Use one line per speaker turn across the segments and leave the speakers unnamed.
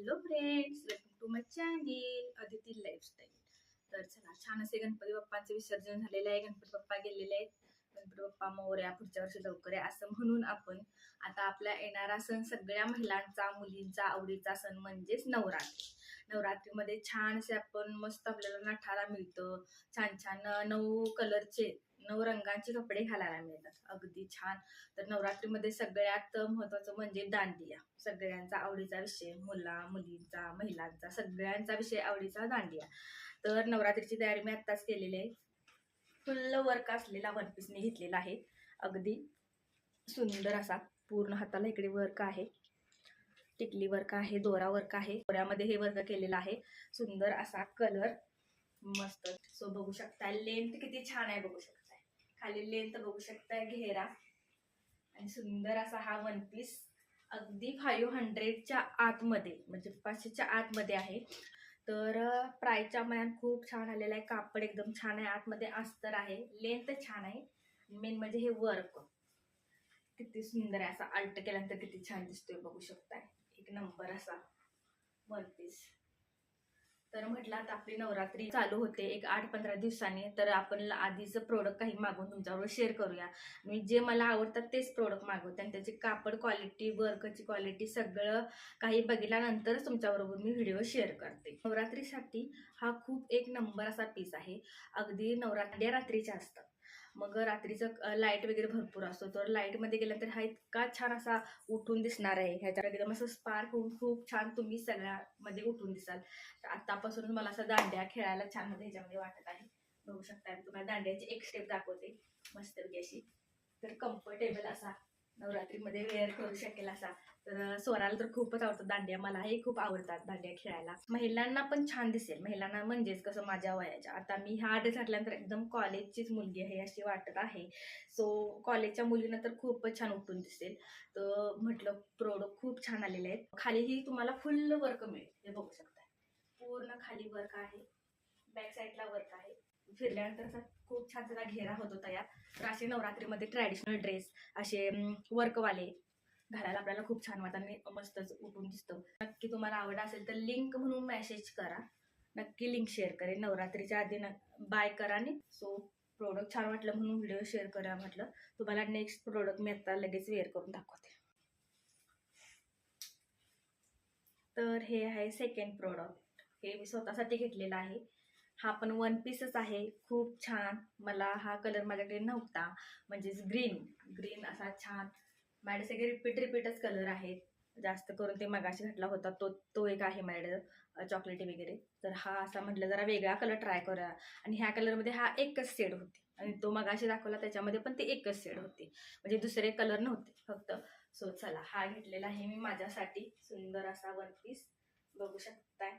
Hello friends welcome to my channel Aditi lifestyle तर चला छान असे गणपती बाप्पांचे विसर्जन झालेले आहे. गणपती बाप्पा गेलेले आहेत. गणपती बाप्पा मोर्या पुढच्या वर्षी लवकर आहे असं म्हणून आपण आता आपला येणारा सण सगळ्या महिलांचा मुलींचा आवडीचा सण म्हणजेच नवरात्री. नवरात्रीमध्ये छान असे आपण मस्त आपल्याला नठारा मिळतं. छान छान नऊ कलरचे नऊ रंगांचे कपडे घालायला मिळतात. अगदी छान. तर नवरात्रीमध्ये सगळ्यात महत्वाचं म्हणजे दांडिया. सगळ्यांचा आवडीचा विषय मुला मुलींचा महिलांचा सगळ्यांचा विषय आवडीचा दांडिया. तर नवरात्रीची तयारी मी आत्ताच केलेली आहे. फुल्ल वर्क असलेला वन पीसने घेतलेला आहे. अगदी सुंदर असा पूर्ण हाताला इकडे वर्क आहे. टिकली वर्क आहे दोरा वर्क आहे. दोऱ्यामध्ये हे वर्क केलेलं आहे. सुंदर असा कलर मस्त. सो बघू शकता लेंथ किती छान आहे बघू शकता खाली लेंथ बघू शकताय घेरा. आणि सुंदर असा हा वन पीस अगदी फाईव्ह हंड्रेडच्या आतमध्ये म्हणजे पाचशेच्या आतमध्ये आहे. तर प्राईजच्या मनात खूप छान आलेला आहे. कापड एकदम छान आहे. आतमध्ये अस्तर आहे. लेंथ छान आहे. मेन म्हणजे हे वर्क किती सुंदर आहे. असा अल्ट केल्यानंतर किती छान दिसतोय बघू शकताय. एक नंबर असा वन पीस तर म्हटलं आता आपली नवरात्री चालू होते एक आठ पंधरा दिवसांनी. तर आपण आधीचं प्रोडक्ट काही मागून तुमच्याबरोबर शेअर करूया. मी जे मला आवडतात तेच प्रोडक्ट मागवते. आणि त्याची कापड क्वालिटी वर्कची क्वालिटी सगळं काही बघितल्यानंतरच तुमच्याबरोबर मी व्हिडिओ शेअर करते. नवरात्रीसाठी हा खूप एक नंबर असा पीस आहे. अगदी नवरात्री रात्रीच्या असतात. मग रात्रीचं लाइट वगैरे भरपूर असतो. तर लाईटमध्ये गेल्यानंतर हा इतका छान असा उठून दिसणार आहे. ह्याच्या एकदम असं स्पार्क होऊन खूप छान तुम्ही सगळ्यामध्ये उठून दिसाल. तर आत्तापासून मला असं दांड्या खेळायला छानमध्ये ह्याच्यामध्ये वाटत आहे. बघू शकता मी तुम्हाला दांड्याची एक स्टेप दाखवते. मस्तपैकी अशी. तर कम्फर्टेबल असा. नवरात्रीमध्ये वेअर करू शकेल असा. तर स्वराला तर खूपच आवडतं दांड्या. मलाही खूप आवडतात दांड्या खेळायला. महिलांना पण छान दिसेल. महिलांना म्हणजेच कसं माझ्या वयाच्या. आता मी हा ड्रेस घातल्यानंतर एकदम कॉलेजचीच मुलगी आहे अशी वाटत आहे. सो कॉलेजच्या मुलींना तर खूपच छान उठून दिसेल. तर म्हटलं प्रोडक्ट खूप छान आलेले आहेत. खालीही तुम्हाला फुल वर्क मिळेल. हे बघू शकता पूर्ण खाली वर्क आहे. बॅक साईडला वर्क आहे. फिरल्यानंतर असा खूप छान त्याचा घेरा होतो तयार तर असे नवरात्रीमध्ये ट्रॅडिशनल ड्रेस असे वर्कवाले घालायला आपल्याला खूप छान वाटतं आणि मस्तच उठून दिसतं. नक्की तुम्हाला आवड असेल तर लिंक म्हणून मेसेज करा. नक्की लिंक शेअर करेन. नवरात्रीच्या आधी न बाय करा आणि सो प्रोडक्ट छान वाटलं म्हणून व्हिडिओ शेअर करा म्हटलं. तुम्हाला नेक्स्ट प्रोडक्ट मी आता लगेच वेअर करून दाखवते. तर हे आहे सेकंड प्रोडक्ट हे मी स्वतःसाठी घेतलेलं आहे. हा पण वन पीसच आहे. खूप छान. मला हा कलर माझ्याकडे नव्हता. म्हणजेच ग्रीन ग्रीन असा छान. माझ्या सगळे रिपीट रिपीटच कलर आहेत. जास्त करून ते मगाशी घातला होता. तो तो एक आहे माझ्याकडे चॉकलेटी वगैरे. तर हा असा म्हटलं जरा वेगळा कलर ट्राय करूया. आणि ह्या कलरमध्ये हा एकच शेड होती. आणि तो मगाशी दाखवला त्याच्यामध्ये पण ते एकच शेड होते. म्हणजे दुसरे कलर नव्हते फक्त. सो चला हा घेतलेला आहे मी माझ्यासाठी. सुंदर असा वन पीस बघू शकताय.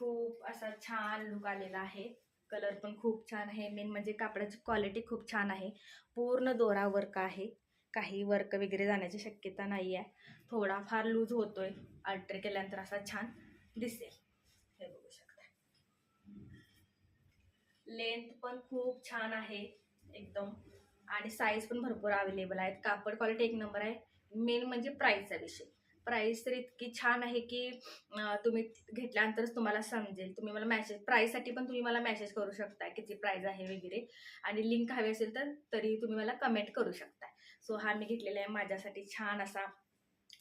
खूप असा छान लुक आलेला आहे. कलर पण खूप छान आहे. मेन म्हणजे कापडाची क्वालिटी खूप छान आहे. पूर्ण दोरा वर्क आहे. काही वर्क वगैरे जाण्याची शक्यता नाही आहे थोडाफार लूज होतोय. अल्टर केल्यानंतर असा छान दिसेल. हे बघू शकता. लेंथ पण खूप छान आहे. एकदम. आणि साईज पण भरपूर अवेलेबल आहेत. कापड क्वालिटी एक नंबर आहे. मेन म्हणजे प्राईसचा विषय. प्राईस तर इतकी छान आहे की तुम्ही घेतल्यानंतरच तुम्हाला समजेल. तुम्ही मला मॅसेज प्राईससाठी पण तुम्ही मला मॅसेज करू शकता किती प्राईज आहे वगैरे. आणि लिंक हवी असेल तर तरी तुम्ही मला कमेंट करू शकता सो हा मी घेतलेला आहे माझ्यासाठी छान असा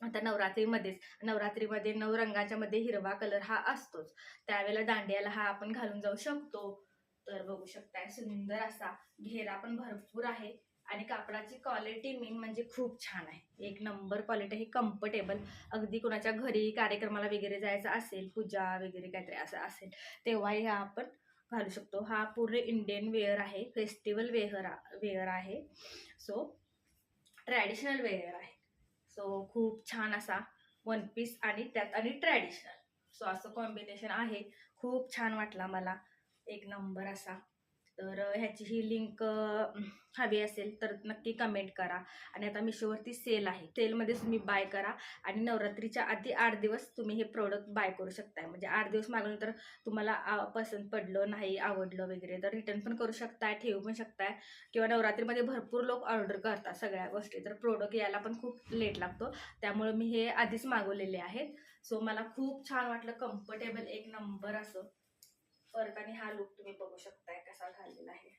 आता नवरात्रीमध्येच. नवरात्रीमध्ये नऊ रंगाच्या मध्ये हिरवा कलर हा असतोच. त्यावेळेला दांडियाला हा आपण घालून जाऊ शकतो. तर बघू शकताय सुंदर असा घेरा पण भरपूर आहे. आणि कापडाची क्वालिटी मेन म्हणजे खूप छान आहे. एक नंबर क्वालिटी आहे कम्फर्टेबल अगदी कोणाच्या घरी कार्यक्रमाला वगैरे जायचं असेल पूजा वगैरे काहीतरी असं असेल तेव्हाही हा आपण घालू शकतो. हा पूर्ण इंडियन वेअर आहे फेस्टिवल वेअर वेअर आहे. सो ट्रॅडिशनल वेअर आहे. सो खूप छान असा वन पीस आणि त्यात आणि ट्रॅडिशनल सो असं कॉम्बिनेशन आहे. खूप छान वाटला मला एक नंबर असा. तर ह्याची ही लिंक हवी असेल तर नक्की कमेंट करा. आणि आता मिशोवरती सेल आहे. सेलमध्ये तुम्ही बाय करा. आणि नवरात्रीच्या आधी आठ दिवस तुम्ही हे प्रोडक्ट बाय करू शकताय. म्हणजे आठ दिवस मागवलं तर तुम्हाला आ, पसंत पडलं नाही आवडलं वगैरे तर रिटर्न पण करू शकताय ठेवू पण शकताय. किंवा नवरात्रीमध्ये भरपूर लोक ऑर्डर करतात सगळ्या गोष्टी. तर प्रोडक्ट यायला पण खूप लेट लागतो. त्यामुळे मी हे आधीच मागवलेले आहेत. सो मला खूप छान वाटलं. कम्फर्टेबल एक नंबर असं. परत आणि हा लुक तुम्ही बघू शकताय कसा घाललेला आहे.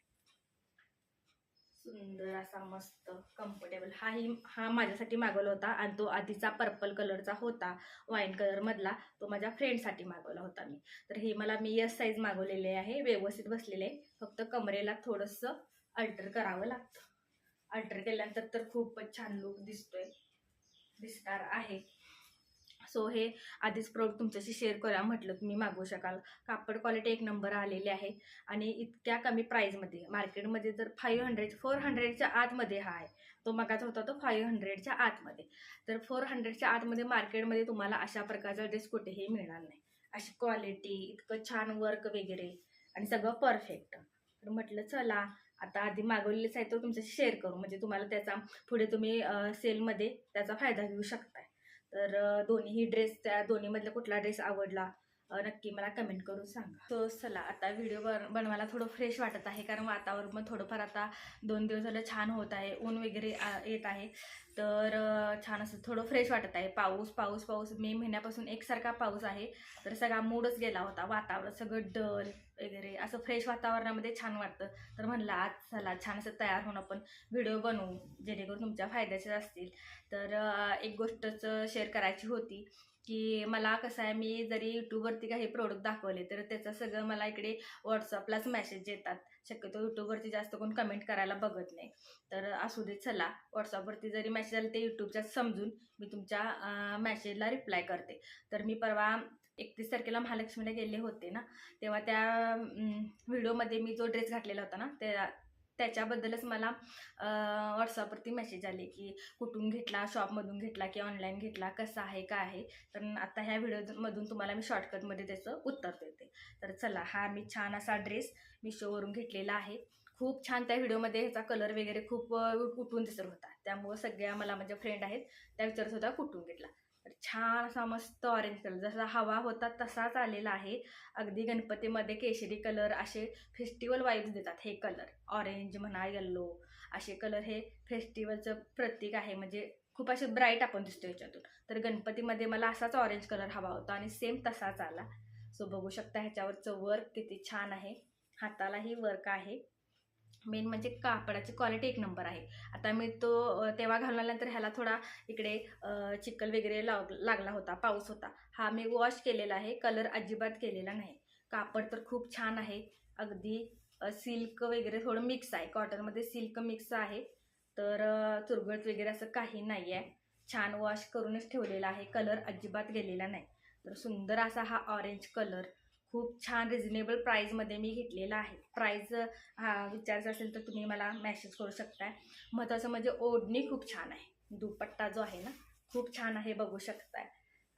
सुंदर असा मस्त कम्फर्टेबल हाही हा माझ्यासाठी मागवला होता आणि तो आधीचा पर्पल कलरचा होता वाईन कलरमधला तो माझ्या फ्रेंडसाठी मागवला होता मी. तर हे मला मी यस साईज मागवलेले आहे व्यवस्थित बसलेले. फक्त कमरेला थोडंसं अल्टर करावं लागतं. अल्टर केल्यानंतर तर खूपच छान लुक दिसतोय दिसणार आहे. सो हे आधीच प्रोडक्ट तुमच्याशी शेअर करूया म्हटलं तुम्ही मागवू शकाल. कापड क्वालिटी एक नंबर आलेली आहे. आणि इतक्या कमी प्राईजमध्ये मार्केटमध्ये जर फाईव्ह हंड्रेड फोर हंड्रेडच्या आतमध्ये हा आहे तो मगाचा होता तो फाईव्ह हंड्रेडच्या आतमध्ये. तर फोर हंड्रेडच्या आतमध्ये मार्केटमध्ये तुम्हाला अशा प्रकारचा ड्रेस कुठेही मिळणार नाही. अशी क्वालिटी इतकं छान वर्क वगैरे आणि सगळं परफेक्ट तर म्हटलं चला आता आधी मागवलेलेच आहे तो तुमच्याशी शेअर करू. म्हणजे तुम्हाला त्याचा पुढे तुम्ही सेलमध्ये त्याचा फायदा घेऊ शकताय. तर दोन्ही दोन्हीही ड्रेस त्या दोन्हीमधला कुठला ड्रेस आवडला नक्की मला कमेंट करून सांगा. तो चला आता व्हिडिओ बन बनवायला थोडं फ्रेश वाटत आहे कारण वातावरण पण थोडंफार आता दोन दिवस झालं छान होत आहे ऊन वगैरे येत आहे. तर छान असं थोडं फ्रेश वाटत आहे. पाऊस पाऊस पाऊस. मे महिन्यापासून एकसारखा पाऊस आहे. तर सगळा मूडच गेला होता वातावरण सगळं डल वगैरे असं फ्रेश वातावरणामध्ये छान वाटतं. तर म्हणलं आज चला छान असं तयार होऊन आपण व्हिडिओ बनवू जेणेकरून तुमच्या फायद्याचे असतील. तर एक गोष्टच शेअर करायची होती की मला कसं आहे मी जरी यूट्यूबवरती काही प्रोडक्ट दाखवले तर त्याचं सगळं मला इकडे व्हॉट्सअपलाच मेसेज येतात. शक्यतो यूट्यूबवरती जास्त कोण कमेंट करायला बघत नाही. तर असू दे चला व्हॉट्सअपवरती जरी मेसेज आले ते यूट्यूबच्या समजून मी तुमच्या मेसेजला रिप्लाय करते. तर मी परवा एकतीस तारखेला महालक्ष्मीला गेले होते ना तेव्हा त्या व्हिडिओमध्ये मी जो ड्रेस घातलेला होता ना त्या त्याच्याबद्दलच मला व्हॉट्सअपवरती मेसेज आले की कुठून घेतला शॉपमधून घेतला की ऑनलाईन घेतला कसा आहे काय आहे. तर आता ह्या व्हिडिओमधून तुम्हाला मी शॉर्टकटमध्ये त्याचं उत्तर देते. तर चला हा मी छान असा ड्रेस मिशोवरून घेतलेला आहे. खूप छान त्या व्हिडिओमध्ये ह्याचा कलर वगैरे खूप अ, उठून दिसत होता. त्यामुळं सगळ्या मला माझ्या फ्रेंड आहेत त्या विचारत होत्या कुठून घेतला? छान असा मस्त ऑरेंज कलर जसा हवा होता तसाच आलेला आहे. अगदी गणपतीमध्ये केशरी कलर असे फेस्टिवल वाईब्स देतात हे कलर ऑरेंज म्हणा येल्लो असे कलर हे फेस्टिवलचं प्रतीक आहे. म्हणजे खूप असे ब्राईट आपण दिसतो याच्यातून. तर गणपतीमध्ये मला असाच ऑरेंज कलर हवा होता आणि सेम तसाच आला. सो बघू शकता ह्याच्यावरचं वर्क किती छान आहे. हातालाही वर्क आहे. मेन म्हणजे कापडाची क्वालिटी एक नंबर आहे. आता मी तो तेव्हा घालून आल्यानंतर ह्याला थोडा इकडे चिकल चिखल वगैरे लाग लागला होता पाऊस होता. हा मी वॉश केलेला आहे कलर अजिबात केलेला नाही. कापड तर खूप छान आहे. अगदी सिल्क वगैरे थोडं मिक्स आहे. कॉटनमध्ये सिल्क मिक्स आहे. तर चुरगळत वगैरे असं काही नाही आहे छान वॉश करूनच ठेवलेला आहे. कलर अजिबात गेलेला नाही. तर सुंदर असा हा ऑरेंज कलर खूप छान रिझनेबल प्राईजमध्ये मी घेतलेला आहे. प्राईज हा विचारायचं असेल तर तुम्ही मला मेसेज करू शकताय. महत्त्वाचं म्हणजे ओढणी खूप छान आहे. दुपट्टा जो आहे ना खूप छान आहे बघू शकताय.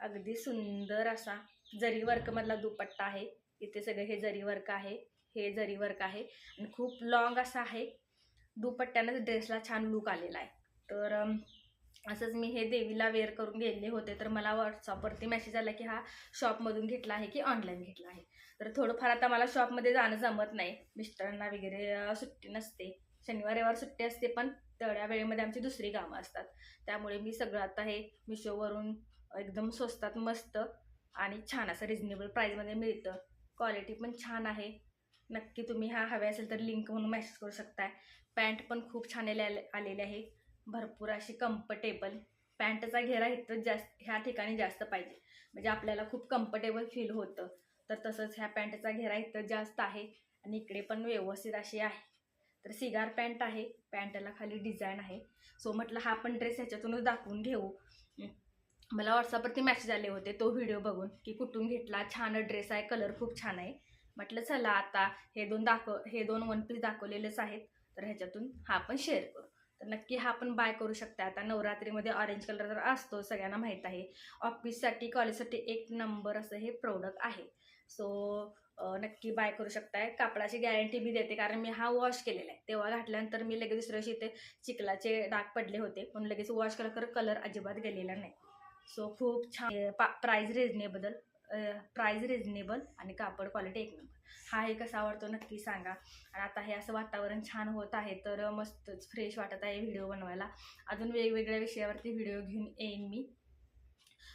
अगदी सुंदर असा जरी वर्कमधला दुपट्टा आहे इथे सगळे हे जरी वर्क आहे हे जरी वर्क आहे आणि खूप लॉंग असा आहे. दुपट्ट्यानं ड्रेसला छान लुक आलेला आहे. तर असंच मी हे देवीला वेअर करून गेले होते तर मला व्हॉट्सअपवरती मेसेज आला की हा शॉपमधून घेतला आहे की ऑनलाईन घेतला आहे. तर थोडंफार आता मला शॉपमध्ये जाणं जमत नाही. मिस्टरांना वगैरे सुट्टी नसते. शनिवार रविवार सुट्टी असते पण तेवढ्या वेळेमध्ये आमची दुसरी कामं असतात. त्यामुळे मी सगळं आता हे मिशोवरून एकदम स्वस्तात मस्त आणि छान असं रिजनेबल प्राईजमध्ये मिळतं. क्वालिटी पण छान आहे. नक्की तुम्ही हा हवे असेल तर लिंक म्हणून मेसेज करू शकताय. पॅन्ट पण खूप छान आले आलेले आहे. भरपूर अशी कम्फर्टेबल पॅन्टचा घेरा इथं जास्त ह्या ठिकाणी जास्त पाहिजे. म्हणजे आपल्याला खूप कम्फर्टेबल फील होतं. तर तसंच ह्या पॅन्टचा घेरा इथं जास्त आहे आणि इकडे पण व्यवस्थित अशी आहे. तर सिगार पॅन्ट आहे. पॅन्टला खाली डिझाईन आहे. सो म्हटलं हा पण ड्रेस ह्याच्यातूनच दाखवून घेऊ. मला व्हॉट्सअपवरती मॅसेज आले होते तो व्हिडिओ बघून की कुठून घेतला छान ड्रेस आहे कलर खूप छान आहे. म्हटलं चला आता हे दोन दाखव हे दोन वन पीस दाखवलेलेच आहेत. तर ह्याच्यातून हा पण शेअर करू. तर नक्की हा पण बाय करू शकता. आता नवरात्रीमध्ये ऑरेंज कलर तर असतो सगळ्यांना माहीत आहे. ऑफिससाठी कॉलेजसाठी एक नंबर असं हे प्रोडक्ट आहे. सो नक्की बाय करू शकताय. कापडाची गॅरंटी मी देते कारण मी हा वॉश केलेला आहे. तेव्हा घातल्यानंतर मी लगेच दुसऱ्या दिवशी इथे चिखलाचे डाग पडले होते पण लगेच वॉश केला तर कलर अजिबात गेलेला नाही. सो खूप छान. प्राईज रिजनेबल प्राईज रिजनेबल आणि कापड क्वालिटी एक नंबर हा हे कसा आवडतो नक्की सांगा. आणि आता हे असं वातावरण छान होत आहे तर मस्तच फ्रेश वाटत आहे व्हिडिओ बनवायला. अजून वेगवेगळ्या विषयावरती व्हिडिओ घेऊन येईन मी.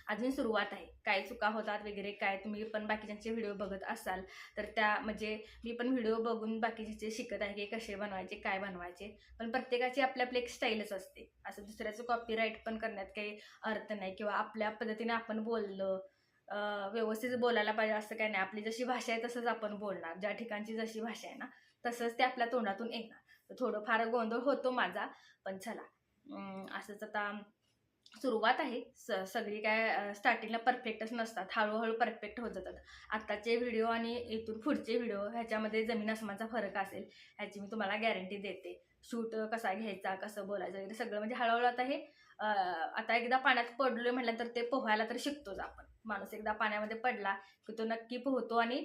अजून सुरुवात आहे. काय चुका होतात वगैरे काय तुम्ही पण बाकीच्यांचे व्हिडिओ बघत असाल. तर त्या म्हणजे मी पण व्हिडिओ बघून बाकीचे शिकत आहे की कसे बनवायचे काय बनवायचे. पण प्रत्येकाची आपली आपली एक स्टाईलच असते. असं दुसऱ्याचं कॉपीराईट पण करण्यात काही अर्थ नाही किंवा आपल्या पद्धतीने आपण बोललं व्यवस्थित बोलायला पाहिजे असं काही नाही. आपली जशी भाषा आहे तसंच आपण बोलणार. ज्या ठिकाणची जशी भाषा आहे ना तसंच ते आपल्या तोंडातून येणार. तर थोडंफार गोंधळ होतो माझा पण चला. असंच आता सुरुवात आहे. स सगळी काय स्टार्टिंगला परफेक्टच नसतात. हळूहळू परफेक्ट होत जातात. आत्ताचे व्हिडिओ आणि इथून पुढचे व्हिडिओ ह्याच्यामध्ये जमीन आसमानचा फरक असेल ह्याची मी तुम्हाला गॅरंटी देते. शूट कसा घ्यायचा कसं बोलायचं वगैरे सगळं. म्हणजे हळूहळू आता हे आता एकदा पाण्यात पडलोय म्हटल्यानंतर ते पोहायला तर शिकतोच आपण. माणूस एकदा पाण्यामध्ये पडला की तो नक्की पोहतो आणि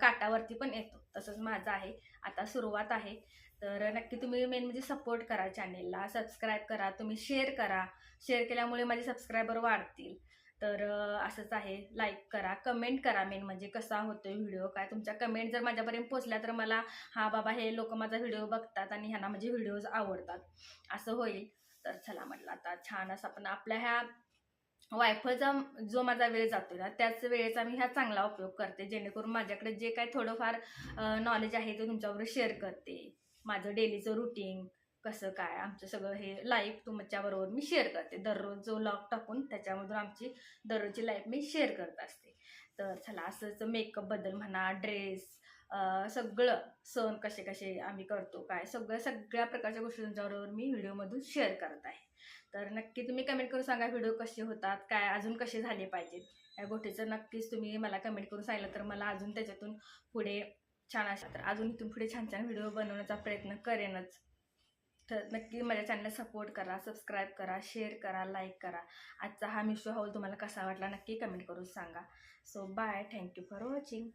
काटावरती पण येतो. तसंच माझं आहे. आता सुरुवात आहे. तर नक्की तुम्ही मेन म्हणजे सपोर्ट करा चॅनेलला सबस्क्राईब करा तुम्ही शेअर करा. शेअर केल्यामुळे माझे सबस्क्रायबर वाढतील. तर असंच आहे. लाईक करा कमेंट करा मेन म्हणजे कसा होतोय व्हिडिओ काय तुमच्या कमेंट जर माझ्यापर्यंत पोचल्या तर मला हा बाबा हे लोक माझा व्हिडिओ बघतात आणि ह्यांना माझे व्हिडिओज आवडतात. असं होईल. तर चला म्हटलं आता छान असं आपण आपल्या ह्या वायफळचा जो माझा वेळ जातो ना त्याच वेळेचा मी ह्या चांगला उपयोग करते. जेणेकरून माझ्याकडे जे काय थोडंफार नॉलेज आहे ते तुमच्याबरोबर शेअर करते. माझं डेलीचं रुटीन कसं काय आमचं सगळं हे लाईफ तुमच्याबरोबर मी शेअर करते. दररोज जो लॉक टाकून त्याच्यामधून आमची दररोजची लाईफ मी शेअर करत असते. तर चला असंच मेकअपबद्दल म्हणा ड्रेस सगळं सण कसे कसे आम्ही करतो काय सगळं सगळ्या प्रकारच्या गोष्टी तुमच्याबरोबर मी व्हिडिओमधून शेअर करत आहे. तर नक्की तुम्ही कमेंट करून सांगा व्हिडिओ कसे होतात काय अजून कसे झाले पाहिजेत. या गोष्टीचं नक्कीच तुम्ही मला कमेंट करून सांगितलं तर मला अजून त्याच्यातून पुढे छान अशा तर अजून इथून पुढे छान छान व्हिडिओ बनवण्याचा प्रयत्न करेनच. तर नक्की माझ्या चॅनलला सपोर्ट करा सबस्क्राईब करा शेअर करा लाईक करा. आजचा हा मिशो हाऊल तुम्हाला कसा वाटला नक्की कमेंट करून सांगा. So bye thank you for watching